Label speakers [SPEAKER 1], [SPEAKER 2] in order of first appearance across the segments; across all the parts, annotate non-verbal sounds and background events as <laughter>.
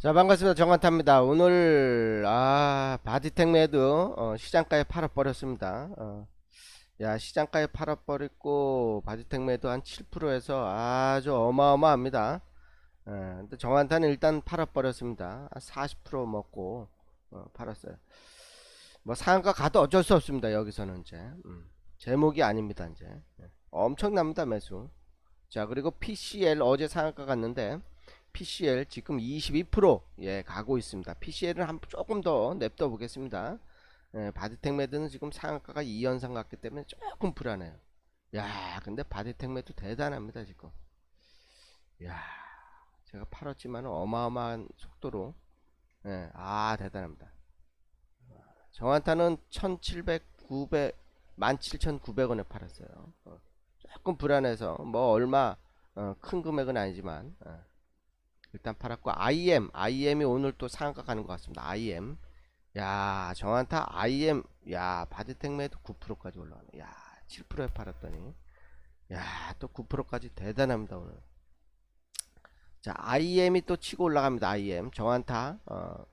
[SPEAKER 1] 자 반갑습니다. 정한타입니다. 오늘 아 바디텍 매드 어, 시장가에 팔아버렸습니다. 어. 야 시장가에 팔아버렸고 바디텍 매드 한 7%에서 아주 어마어마합니다. 예, 근데 정한타는 일단 팔아버렸습니다. 40% 먹고 어, 팔았어요. 뭐 상한가 가도 어쩔 수 없습니다 여기서는 이제. 음, 제목이 아닙니다 이제. 예, 엄청납니다 매수. 자 그리고 PCL 어제 상한가 갔는데 PCL 지금 22% 예, 가고 있습니다. PCL은 한 조금 더 냅둬 보겠습니다. 예, 바디텍 매드는 지금 상한가가 2연상 같기 때문에 조금 불안해요. 야, 근데 바디텍 매드 대단합니다, 지금. 야, 제가 팔았지만 어마어마한 속도로 예, 아, 대단합니다. 정한타는 1700, 900, 17,900원에 팔았어요. 어, 조금 불안해서 뭐 얼마 어, 큰 금액은 아니지만 어, 일단 팔았고 IM IM이 오늘 또 상한가 가는 것 같습니다. IM 야 정한타 IM 야 바디텍매도 9%까지 올라가네. 야 7%에 팔았더니. 야 또 9%까지 대단합니다 오늘. 자 IM이 또 치고 올라갑니다 IM 정한타 어,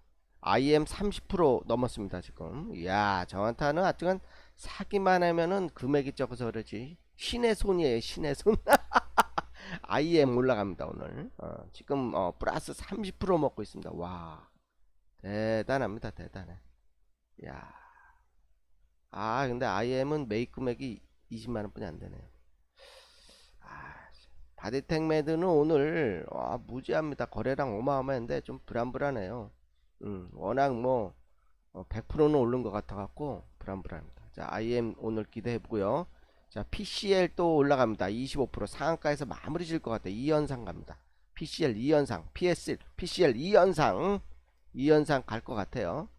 [SPEAKER 1] IM 30% 넘었습니다 지금. 야 정한타는 하여튼 사기만 하면은 금액이 적어서 그러지. 신의 손이에요 신의 손 <laughs> IM 올라갑니다 오늘. 어, 지금 어, 플러스 30% 먹고 있습니다. 와 대단합니다 대단해. 야. 아 근데 IM은 매입 금액이 20만원 뿐이 안되네요. 아, 바디텍 매드는 오늘 와, 무지합니다. 거래량 어마어마한데 좀 불안불안해요. 음, 워낙 뭐 100%는 오른 것 같아 갖고 불안불안합니다. 자 IM 오늘 기대해보고요 자, PCL 또 올라갑니다. 25% 상한가에서 마무리 질 것 같아요. 2연상 갑니다. PCL 2연상, PSL, PCL 2연상, 2연상 갈 것 같아요.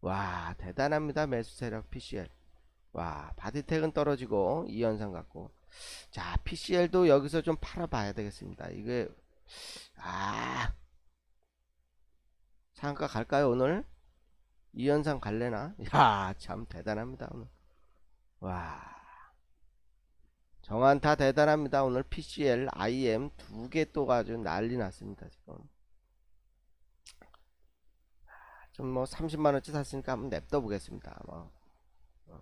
[SPEAKER 1] 와, 대단합니다. 매수 세력 PCL. 와, 바디텍은 떨어지고 2연상 갖고. 자, PCL도 여기서 좀 팔아봐야 되겠습니다. 이게, 아, 상한가 갈까요, 오늘? 2연상 갈래나? 야, 참 대단합니다, 오늘. 와. 정한타 대단합니다. 오늘 PCL, IM 두 개 또 가지고 난리 났습니다. 지금. 좀 뭐 30만원치 샀으니까 한번 냅둬 보겠습니다. 뭐. 어.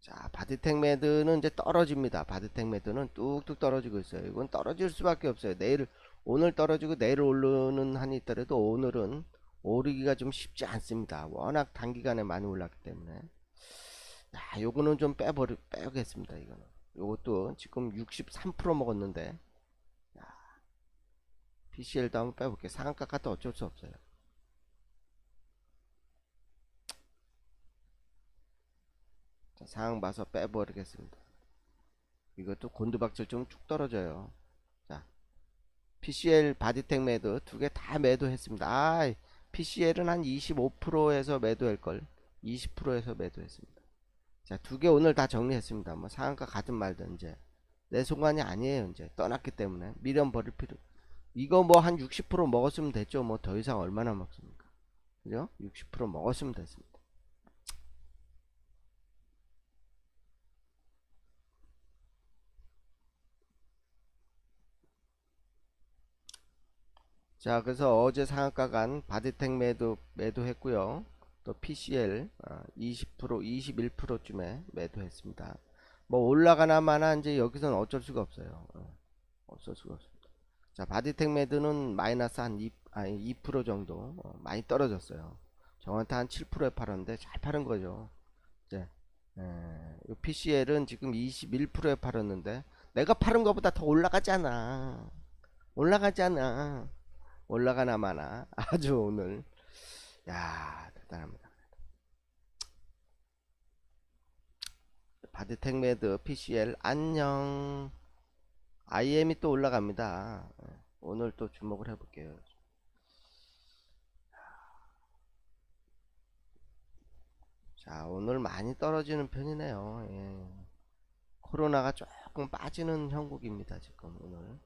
[SPEAKER 1] 자, 바디텍 매드는 이제 떨어집니다. 바디텍 매드는 뚝뚝 떨어지고 있어요. 이건 떨어질 수밖에 없어요. 내일, 오늘 떨어지고 내일 오르는 한이 있더라도 오늘은 오르기가 좀 쉽지 않습니다. 워낙 단기간에 많이 올랐기 때문에. 야, 요거는 좀 빼버리, 빼겠습니다. 이거는. 요것도 지금 63% 먹었는데. 야, PCL도 한번 빼볼게요. 상한가 같아 어쩔 수 없어요. 자, 상황 봐서 빼버리겠습니다. 이것도 곤두박질 좀 쭉 떨어져요. 자, PCL 바디텍 매도 두 개 다 매도했습니다. 아, PCL은 한 25%에서 매도할걸. 20%에서 매도했습니다. 자, 두 개 오늘 다 정리했습니다. 뭐 상한가 가든 말든 이제 내 순간이 아니에요. 이제 떠났기 때문에 미련 버릴 필요. 이거 뭐 한 60% 먹었으면 됐죠. 뭐 더 이상 얼마나 먹습니까? 그죠? 60% 먹었으면 됐습니다. 자, 그래서 어제 상한가 간 바디텍 매도 매도했고요. 또 PCL 20% 21%쯤에 매도했습니다. 뭐 올라가나 마나 이제 여기서는 어쩔 수가 없어요. 어, 어쩔 수가 없습니다. 자 바디텍 매드는 마이너스 한 2, 아니 2% 정도 어, 많이 떨어졌어요. 저한테 한 7%에 팔았는데 잘 파는 거죠. 이제 에, PCL은 지금 21%에 팔았는데 내가 파는 것보다 더 올라가잖아. 올라가잖아. 올라가나 마나 <laughs> 아주 오늘 야 대단합니다. 바디텍 매드 PCL 안녕 IM이 또 올라갑니다. 오늘 또 주목을 해볼게요. 자 오늘 많이 떨어지는 편이네요. 예. 코로나가 조금 빠지는 형국입니다. 지금 오늘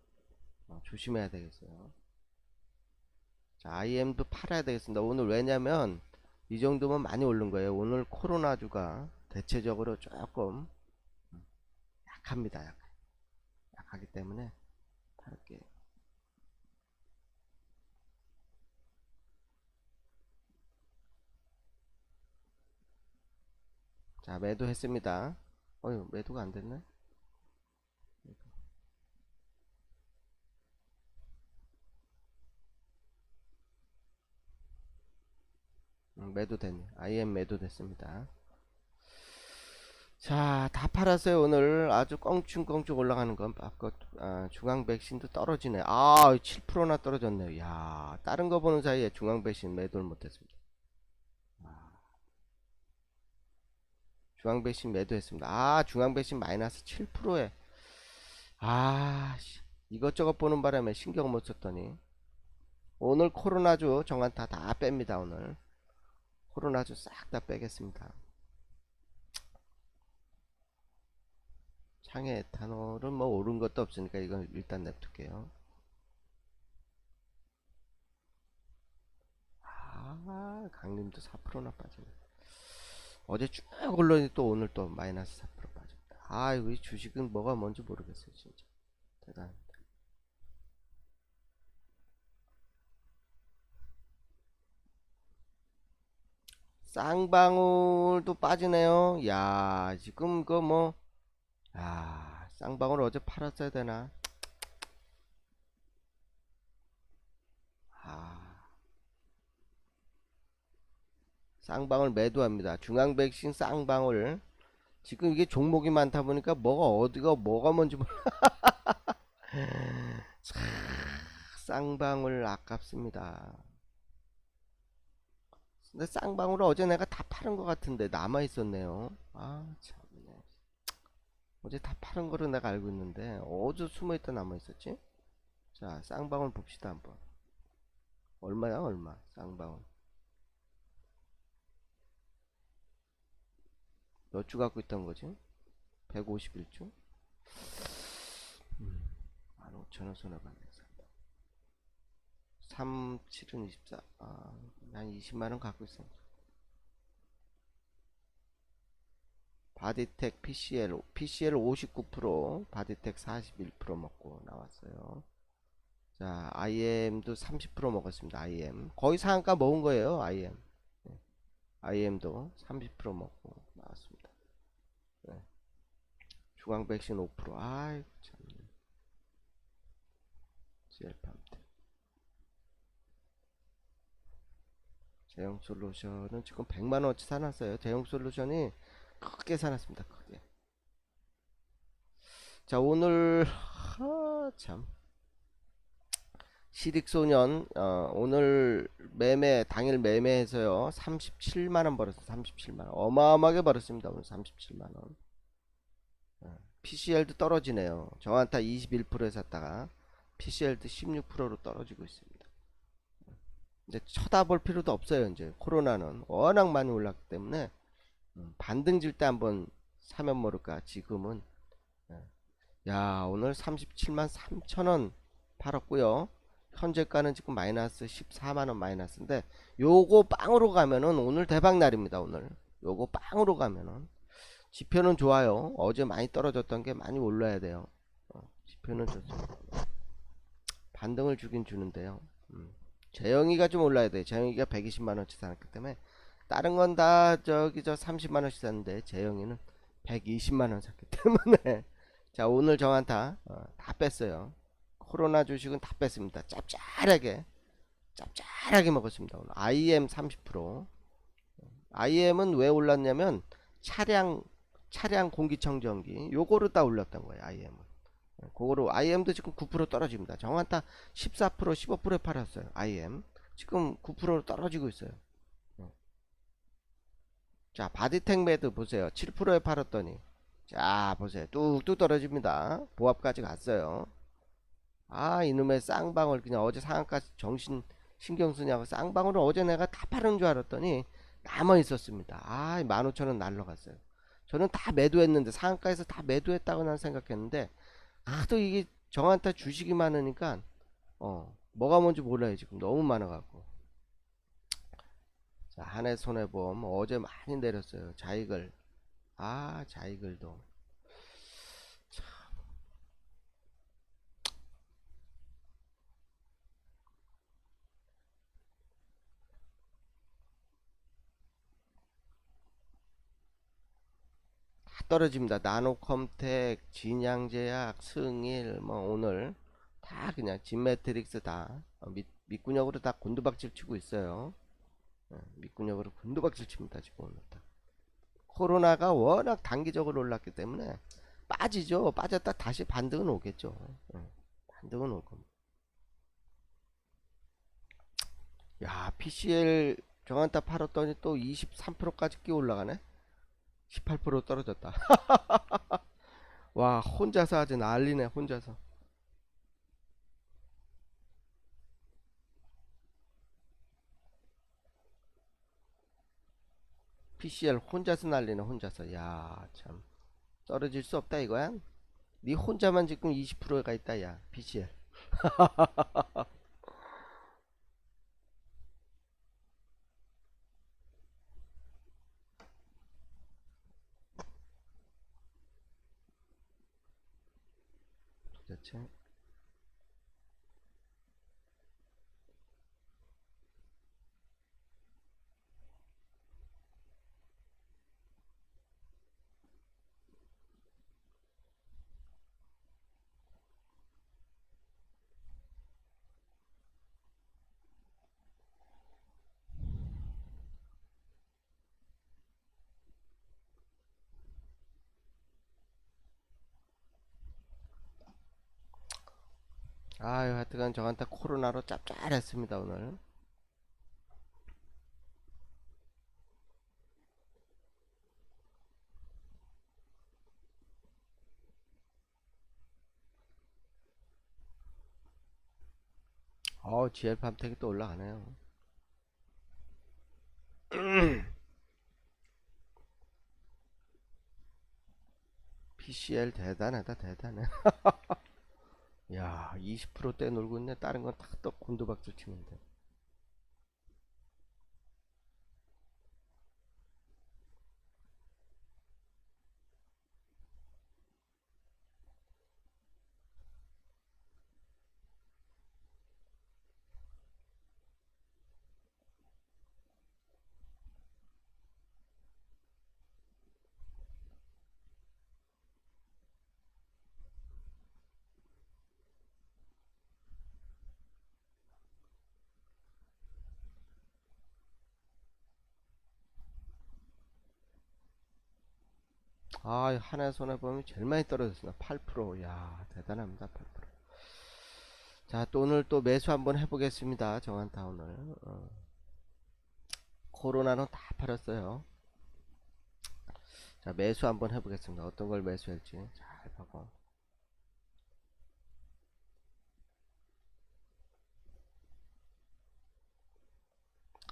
[SPEAKER 1] 어, 조심해야 되겠어요. 자, IM도 팔아야 되겠습니다. 오늘 왜냐면 이 정도면 많이 오른 거예요. 오늘 코로나주가 대체적으로 조금 약합니다. 약해. 약하기 때문에 할게요. 자, 매도했습니다. 어휴, 매도가 안 됐네? 음, 매도됐네. IM 매도됐습니다. 자, 다 팔았어요. 오늘 아주 껑충껑충 올라가는 건 아까 아, 중앙 백신도 떨어지네. 아, 7%나 떨어졌네요. 야, 다른 거 보는 사이에 중앙 백신 매도를 못했습니다. 중앙 백신 매도했습니다. 아, 중앙 백신 마이너스 7%에 아, 씨, 이것저것 보는 바람에 신경 못 썼더니 오늘 코로나주 정한타 다 뺍니다. 오늘 코로나주 싹 다 빼겠습니다. 창에 에탄올은 뭐 오른 것도 없으니까 이건 일단 냅둘게요. 아, 강림도 4%나 빠지네. 어제 쭉 올라니 또 오늘 또 마이너스 4% 빠집니다. 아, 이거 이 주식은 뭐가 뭔지 모르겠어요, 진짜. 대단합니다. 쌍방울도 빠지네요. 야, 지금 그 뭐, 아, 쌍방울 어제 팔았어야 되나? 아, 쌍방울 매도합니다. 중앙백신 쌍방울. 지금 이게 종목이 많다 보니까 뭐가 어디가 뭐가 뭔지 몰라. <laughs> 참, 쌍방울 아깝습니다. 근데 쌍방울을 어제 내가 다 팔은 것 같은데 남아 있었네요. 아, 참네. 어제 다 파는 거로 내가 알고 있는데 어디 숨어 있다 남아 있었지? 자, 쌍방울 봅시다 한번. 얼마야, 얼마? 쌍방울. 몇 주 갖고 있던 거지? 151주? 음, 15,000원 손해봤네. 3, 7은 24. 아, 한 20만원 갖고 있습니다. 바디텍 PCL, PCL 59%, 바디텍 41% 먹고 나왔어요. 자, IM도 30% 먹었습니다. IM. 거의 상한가 먹은 거예요, IM. 네. IM도 30% 먹고 나왔습니다. 네. 중앙 백신 5%. 아이고, 참. CL팜트. 제형 솔루션은 지금 100만원어치 사놨어요. 제형 솔루션이 크게 사놨습니다. 크게. 자, 오늘, 하, 참. 시릭소년, 어, 오늘 매매, 당일 매매해서요. 37만원 벌었어요. 37만원. 어마어마하게 벌었습니다. 오늘 37만원. PCL도 떨어지네요. 정한타 21%에 샀다가 PCL도 16%로 떨어지고 있습니다. 이제 쳐다볼 필요도 없어요. 이제 코로나는 워낙 많이 올랐기 때문에 음, 반등 질 때 한번 사면 모를까. 지금은 예. 야 오늘 37만 3천원 팔았고요. 현재가는 지금 마이너스 14만원 마이너스인데 요거 빵으로 가면은 오늘 대박 날입니다. 오늘 요거 빵으로 가면은 지표는 좋아요. 어제 많이 떨어졌던 게 많이 올라야 돼요. 어, 지표는 좋습니다. 반등을 주긴 주는데요. 음. 재영이가 좀 올라야 돼. 재영이가 120만원치 사놨기 때문에 다른 건 다 저기 저 30만원씩 샀는데 재영이는 120만원 샀기 때문에 <laughs> 자 오늘 정한타 어, 다 뺐어요. 코로나 주식은 다 뺐습니다. 짭짤하게 짭짤하게 먹었습니다. 오늘 IM 30% IM은 왜 올랐냐면 차량 차량 공기청정기 요거로 다 올렸던 거예요. IM은 그거로 IM도 지금 9% 떨어집니다. 정한타 14% 15%에 팔았어요. IM 지금 9%로 떨어지고 있어요. 자 바디텍 매드 보세요. 7%에 팔았더니 자 보세요. 뚝뚝 떨어집니다. 보합까지 갔어요. 아 이놈의 쌍방울 그냥 어제 상한가 정신 신경 쓰냐고 쌍방울을 어제 내가 다 파는 줄 알았더니 남아 있었습니다. 아 15,000원 날라갔어요. 저는 다 매도했는데 상한가에서 다 매도했다고 난 생각했는데 하도 이게 정한타 주식이 많으니까 어 뭐가 뭔지 몰라요 지금 너무 많아갖고 자 한해 손해보험 어제 많이 내렸어요 자이글 아 자이글도 떨어집니다. 나노컴텍, 진양제약, 승일, 뭐 오늘 다 그냥 진매트릭스 다 어, 밑, 밑구녕으로 다 곤두박질 치고 있어요. 예, 밑구녕으로 곤두박질 칩니다. 지금 오늘 다. 코로나가 워낙 단기적으로 올랐기 때문에 빠지죠. 빠졌다 다시 반등은 오겠죠. 예, 반등은 올 겁니다. 야, PCL 정한타 팔았더니 또 23%까지 끼어 올라가네. 18% 떨어졌다. <laughs> 와, 혼자서 아주 난리네, 혼자서. PCL 혼자서 난리네, 혼자서. 야, 참. 떨어질 수 없다, 이거야? 니 혼자만 지금 20%가 있다, 야, PCL. <laughs> 도대체. 아유, 하여튼간 저한테 코로나로 짭짤했습니다, 오늘. 어, GL 팜텍이 또 올라가네요. <clears throat> PCL 대단하다, 대단해. <laughs> 야, 20%대 놀고 있네. 다른 건 다 또 곤두박질 돼. 아, 하나 손해 보면 제일 많이 떨어졌습니다. 8%. 야, 대단합니다. 8%. 자, 또 오늘 또 매수 한번 해보겠습니다. 정한타 오늘. 어. 코로나는 다 팔았어요. 자, 매수 한번 해보겠습니다. 어떤 걸 매수할지 잘 보고.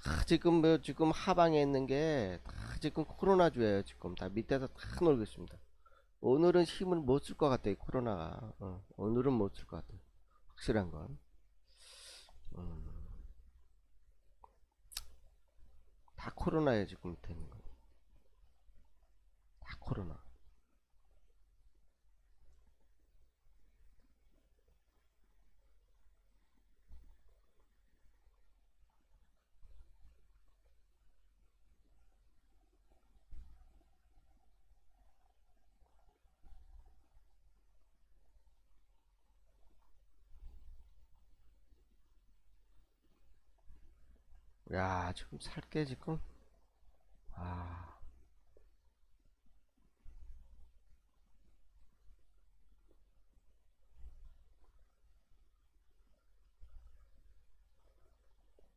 [SPEAKER 1] 아, 지금 뭐 지금 하방에 있는 게 다 지금 코로나주예요. 지금 다 밑에서 다 놀고 있습니다. 오늘은 힘을 못 쓸 것 같아요. 코로나가. 어, 오늘은 못 쓸 것 같아요. 확실한 건. 음, 다 코로나예요. 지금 밑에 있는 거. 다 코로나. 야, 지금 살게 지금. 아,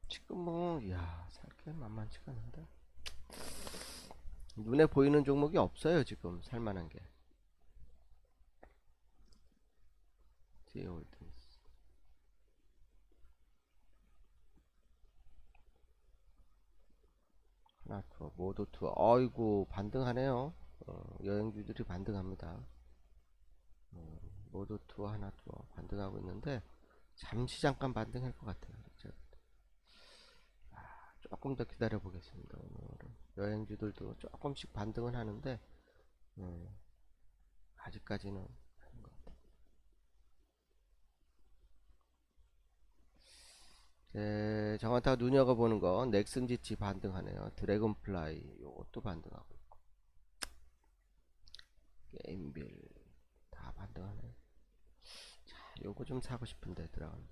[SPEAKER 1] 지금 뭐, 야, 살게 만만치가 않은데. 눈에 보이는 종목이 없어요, 지금 살만한 게. 디올드 스. 하나 투어, 모두 투어. 어이구, 반등하네요. 어, 여행주들이 반등합니다. 어, 모두 투어, 하나 투어 반등하고 있는데 잠시 잠깐 반등할 것 같아요. 제가 조금 더 기다려 보겠습니다. 오늘은 여행주들도 조금씩 반등은 하는데 음, 아직까지는. 제 정한타가 눈여겨보는 거 넥슨 지치 반등하네요. 드래곤플라이 요것도 반등하고 있고. 게임빌 다 반등하네. 자 요거 좀 사고 싶은데 들어간